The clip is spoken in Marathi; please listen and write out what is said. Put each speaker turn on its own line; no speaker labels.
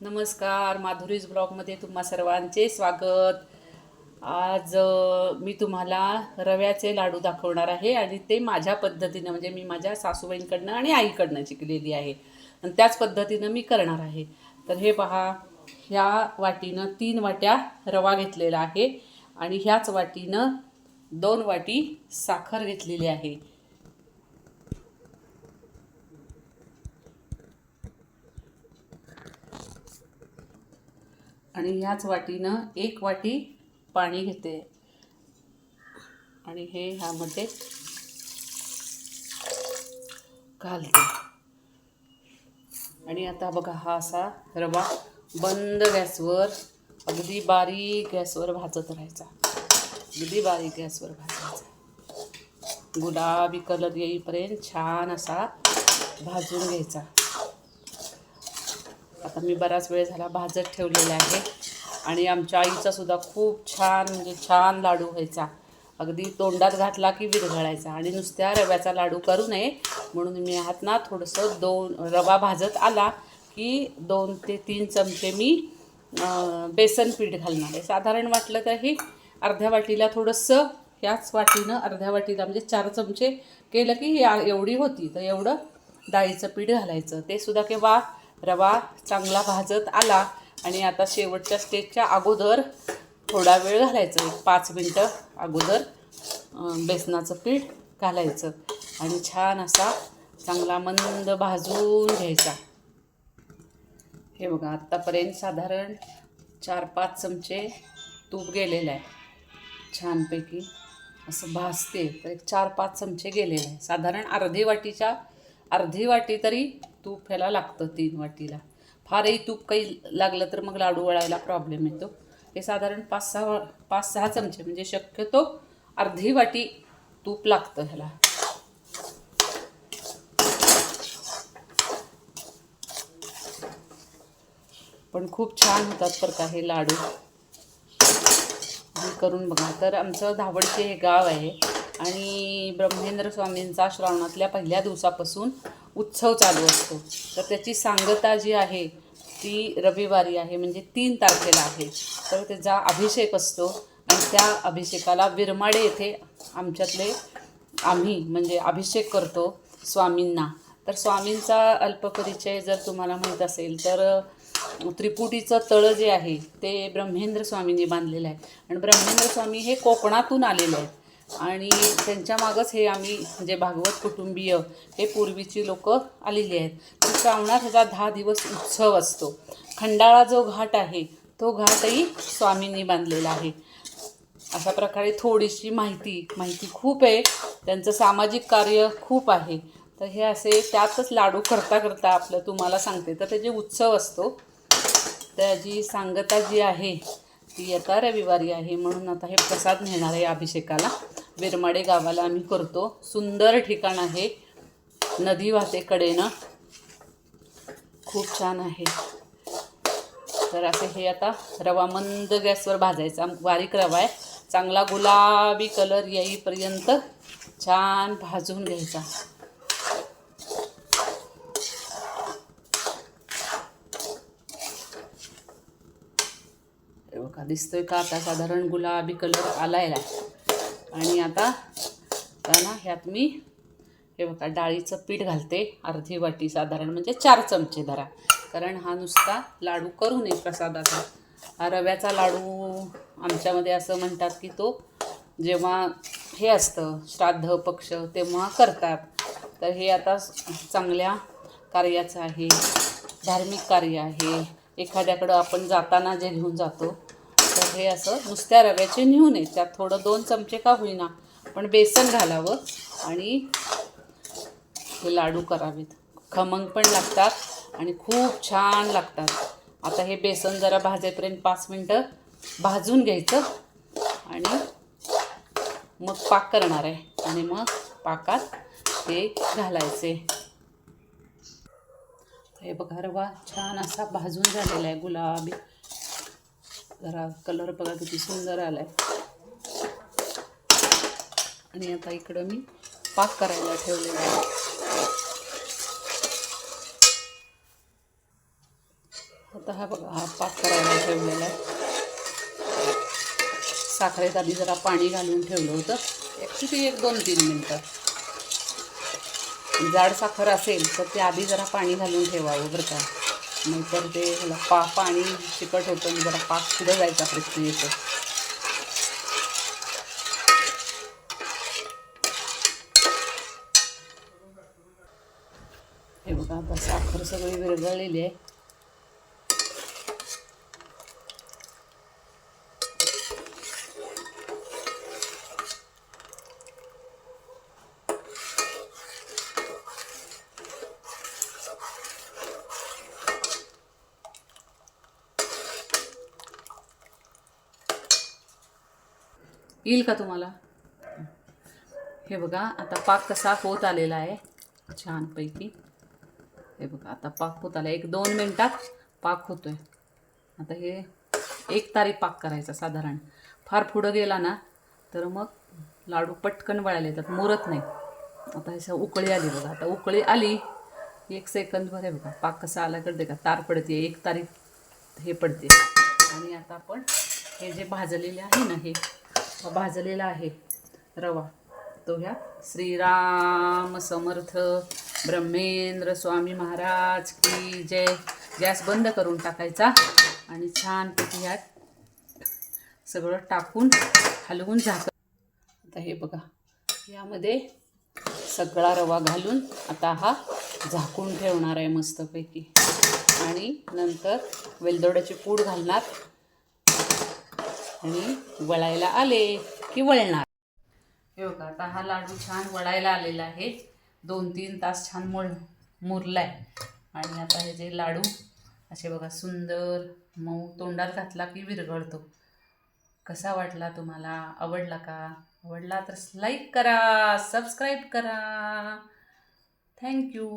नमस्कार माधुरीज ब्लॉगमध्ये तुम्हा सर्वांचे स्वागत. आज मी तुम्हाला रव्याचे लाडू दाखवणार आहे आणि ते माझ्या पद्धतीनं म्हणजे मी माझ्या सासूबाईंकडनं आणि आईकडनं शिकलेली आहे. आणि त्याच पद्धतीनं मी करणार आहे. तर हे पहा ह्या वाटीनं तीन वाट्या रवा घेतलेला आहे आणि ह्याच वाटीनं दोन वाटी साखर घेतलेली आहे. आणि ह्याच वाटीनं एक वाटी पाणी घेते. आणि हे ह्यामध्ये घालते. आणि आता बघा हा असा रवा बंद गॅसवर अगदी बारीक गॅसवर भाजत राहायचा. अगदी बारीक गॅसवर भाजायचा. गुलाबी कलर येईपर्यंत छान असा भाजून घ्यायचा. आता मी बराच वेळ झाला भाजत ठेवलेला आहे. आणि आमच्या आईचा सुद्धा खूप छान म्हणजे छान लाडू व्हायचा. अगदी तोंडात घातला की विरघळायचा. आणि नुसत्या रव्याचा लाडू करू नये. म्हणून मी ह्यात ना थोडंसं दोन रवा भाजत आला की दोन ते तीन चमचे मी बेसन पीठ घालणार आहे. साधारण वाटलं तर हे अर्ध्या वाटीला थोडंसं ह्याच वाटीनं अर्ध्या वाटीला म्हणजे चार चमचे केलं की या एवढी होती. तर एवढं डाळीचं पीठ घालायचं. ते सुद्धा केव्हा रवा चांगला भाजत आला आणि आता शेवटच्या स्टेजच्या अगोदर थोडा वेळ घालायचं. एक पाच मिनटं अगोदर बेसनाचं पीठ घालायचं आणि छान असा चांगला मंद भाजून घ्यायचा. हे बघा आत्तापर्यंत साधारण चार पाच चमचे तूप गेलेलं आहे. छानपैकी असं भाजते तर एक चार पाच चमचे गेलेले आहे. साधारण अर्धी वाटीच्या अर्धी वाटी तरी तूप ह्याला लागतं तीन वाटीला. फारही तूप काही लागलं तर मग लाडू वळायला प्रॉब्लेम येतो. हे साधारण पाच सहा पाच सहा चमचे म्हणजे शक्यतो अर्धी वाटी तूप लागतं ह्याला. पण खूप छान होतात बरं का हे लाडू. हे करून बघा. तर आमचं धावडचे हे गाव आहे. आणि ब्रह्मेंद्र स्वामींचा श्रावणातल्या पहिल्या दिवसापासून उत्सव चालू असतो. तर त्याची सांगता जी आहे ती रविवारी आहे म्हणजे तीन तारखेला आहे. तर त्याचा अभिषेक असतो आणि त्या अभिषेकाला विरमाडे येथे आमच्यातले आम्ही म्हणजे अभिषेक करतो स्वामींना. तर स्वामींचा अल्पपरिचय जर तुम्हाला माहीत असेल तर त्रिपुटीचं तळं जे आहे ते ब्रह्मेंद्र स्वामींनी बांधलेलं आहे. आणि ब्रह्मेंद्र स्वामी हे कोकणातून आलेले आहेत. आणि त्यांच्या मागच हे आम्ही म्हणजे भागवत कुटुंबीय हे पूर्वीची लोक आलेली आहेत. तर श्रावणात ह्याचा दहा दिवस उत्सव असतो. खंडाळा जो घाट आहे तो घाटही स्वामींनी बांधलेला आहे. अशा प्रकारे थोडीशी माहिती माहिती खूप आहे. त्यांचं सामाजिक कार्य खूप आहे. तर हे असे त्यातच लाडू करता करता आपलं तुम्हाला सांगते. तर त्याचे उत्सव असतो त्याची सांगता जी आहे ती आता रविवारी आहे म्हणून आता हे प्रसाद नेणार आहे अभिषेकाला. विरमाडे गावाला आम्ही करतो. सुंदर ठिकाण आहे. नदी वाहतेकडेनं खूप छान आहे. तर असे हे आता रवा मंद गॅसवर भाजायचा. बारीक रवा आहे. चांगला गुलाबी कलर येईपर्यंत छान भाजून घ्यायचा हे बघा दिसतोय का आता साधारण गुलाबी कलर आलायला. आणि आता त्यांना ह्यात मी हे बघा डाळीचं पीठ घालते अर्धी वाटी साधारण म्हणजे चार चमचे धरा. कारण हा नुसता लाडू करू नये प्रसादाचा. हा रव्याचा लाडू आमच्यामध्ये असं म्हणतात की तो जेव्हा हे असतं श्राद्ध पक्ष तेव्हा करतात. तर हे आता चांगल्या कार्याचं आहे धार्मिक कार्य आहे. एखाद्याकडं आपण जाताना जे घेऊन जातो तर हे असं नुसत्या रव्याचे नेऊ नये. त्यात थोडं दोन चमचे का होईना पण बेसन घालावं आणि हे लाडू करावेत. खमंग पण लागतात आणि खूप छान लागतात. आता हे बेसन जरा भाजेपर्यंत पाच मिनटं भाजून घ्यायचं आणि मग पाक करणार आहे. आणि मग पाकात ते घालायचे. हे बघा रवा छान असा भाजून झालेला आहे गुलाबी. जरा कलर बघा किती सुंदर आला आहे आणि आता इकडं मी पाक करायला ठेवलेला आहे. आता हा बघा हा पाक करायला ठेवलेला आहे. साखरेत आधी जरा पाणी घालून ठेवलं होतं. ॲक्च्युली किती एक दोन तीन मिनटं. जाड साखर असेल तर ते आधी जरा पाणी घालून ठेवावं बरं का. नाहीतर ते ह्याला पा पाणी चिकट होतं आणि जरा पाक सुद्धा जायचा प्रश्न येतो. हे बघा आता साखर सगळी विरघळलेली आहे. येईल का तुम्हाला? हे बघा आता पाक कसा होत आलेला आहे. छानपैकी. हे बघा आता पाक होत आला. एक दोन मिनटात पाक होतोय. आता हे एक तारी पाक करायचा साधारण. फार पुढं गेला ना तर मग लाडू पटकन वळायला येतात मुरत नाही. आता हे उकळी आली बघा. आता उकळी आली एक सेकंदभर आहे बघा पाक कसा आला कळते का? तार पडते एक तारीख हे पडते आणि आता आपण हे जे भाजलेले आहे ना हे भाजलेला आहे रवा. तो ह्या श्रीराम समर्थ ब्रह्मेंद्र स्वामी महाराज की जय. गॅस बंद करून टाकायचा आणि छानपैकी ह्यात सगळं टाकून हलवून झाक आता हे बघा. यामध्ये सगळा रवा घालून आता हा झाकून ठेवणार आहे मस्तपैकी. आणि नंतर वेलदोड्याची पूड घालणार. आणि वळायला आले की वळणार. हे बघा आता हा लाडू छान वळायला आलेला आहे. दोन तीन तास छान मुळ मुरला आहे आणि आता हे जे लाडू असे बघा सुंदर मऊ तोंडात घातला की विरघळतो. कसा वाटला तुम्हाला? आवडला का? आवडला तर लाईक करा सबस्क्राईब करा. थँक्यू